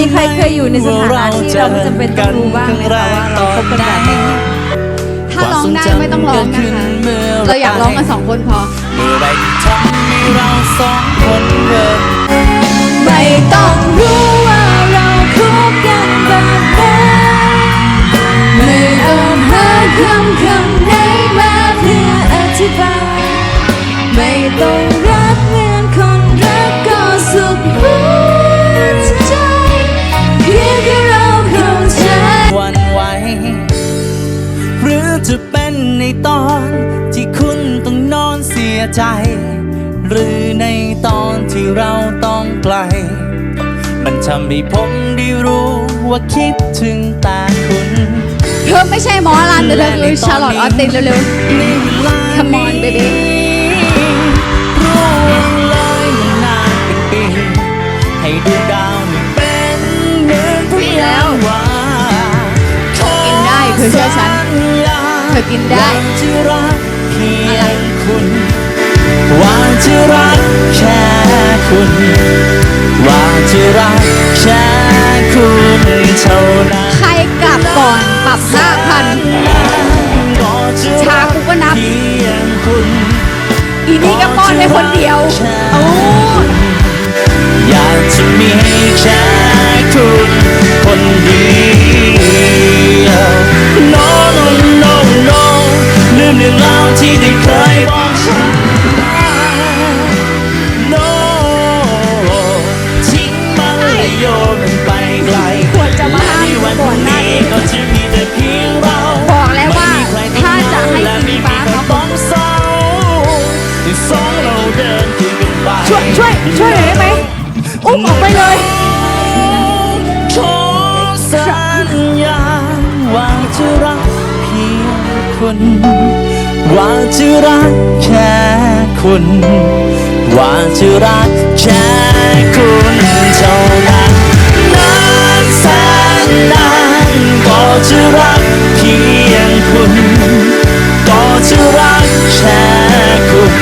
มีใครเคยอยู่ในสถานะที่เราไม่จำเป็นต้องรู้บ้างไหมคะว่าเราคบกันแบบไหนถ้าร้องได้ไม่ต้องร้องนะคะเราอยากร้องกันสองคนพอเมื่อไรที่ทำให้เราสองคนเกิดไม่ต้องรู้ว่าเราคบกันแบบไหนไม่ต้องหาคำคำไหนมาเพื่ออธิบายไม่ต้องร ยใจ หรือในตอนที่เราต้องไกล มันทำให้ผมได้รู้ว่าคิดถึงแต่คุณ เธอไม่ใช่หมอรันแต่เธอคือชาร์ลอตออสตินเร็วในเวลา Come on, baby ร่วงเลยนานเป็นปี ให้ดวงดาวนี่เป็นเหมือนพยานว่าขอกินได้เธอเชื่อฉันสัญญาเธอกินได้ว่าจะรักเพียอะไรงคุณว่า จะรักแค่คุณ ว่าจะรักแค่คุณเท่านั้นๆใครกลับก่อนปรับห้าพันก็จะชากูก็นับเพียงคุณอีนี่ก็ป้อนให้คนเดียว โอ้ อยากจะมีแค่ ไกลควรจะมาห้ามและในวันก่อนหน้านี้นี้ก็จะมีแต่เพียงเราบอกแล้วว่าถ้าจะให้สีฟ้ามีใคราต้องเศร้าที่สองเราเดินคือกันไปช่วยช่วยช่วยหน่อยได้ไหมอุ้มออกไปเลยขอสัญญาว่าจะรักเพียงคุณว่าจะรักแค่คุณ ว่าจะรักแค่คุณเท่า จะรักแค่คุณ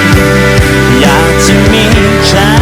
อยากจะมีแค่